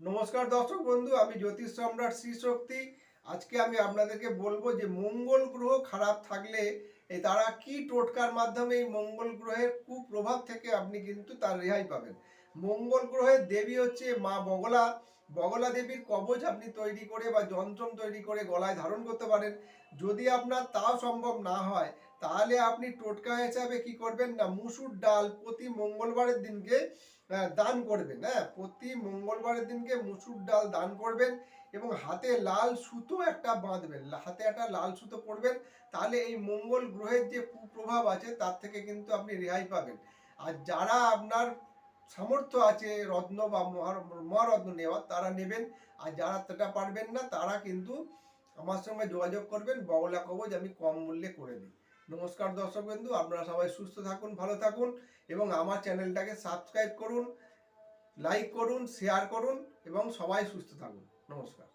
নমস্কার দর্শক বন্ধু, আমি জ্যোতিষ সম্রাট শ্রী শক্তি। আজকে আমি আপনাদেরকে বলব যে মঙ্গল গ্রহ খারাপ থাকলে তারা কি টোটকার মাধ্যমে এই মঙ্গল গ্রহের কুপ্রভাব থেকে আপনি কিন্তু তার রেহাই পাবেন। মঙ্গল গ্রহের দেবী হচ্ছে মা বগলা। বগলা দেবীর কবচ আপনি তৈরি করে বা যন্ত্রম তৈরি করে গলায় ধারণ করতে পারেন। যদি আপনার তাও সম্ভব না হয়, তাহলে আপনি টোটকা হিসাবে কি করবেন না, মুসুর ডাল প্রতি মঙ্গলবারের দিনকে দান করবেন। হ্যাঁ প্রতি মঙ্গলবারের দিনকে মুসুর ডাল দান করবেন এবং হাতে লাল সুতো একটা বাঁধবেন। হাতে একটা লাল সুতো পরবেন, তাহলে এই মঙ্গল গ্রহের যে কুপ্রভাব আছে, তার থেকে কিন্তু আপনি রেহাই পাবেন। আর যারা আপনার সামর্থ্য আছে রত্ন বা মহার- মহারত্ন নেওয়ার, তারা নেবেন। আর যারা সেটা পারবেন না, তারা কিন্তু আমার সঙ্গে যোগাযোগ করবেন। বগলা কবজ আমি কম মূল্যে করে দিই। নমস্কার দর্শক বন্ধু, আপনারা সবাই সুস্থ থাকুন, ভালো থাকুন এবং আমার চ্যানেলটাকে সাবস্ক্রাইব করুন লাইক করুন শেয়ার করুন এবং সবাই সুস্থ থাকুন। নমস্কার।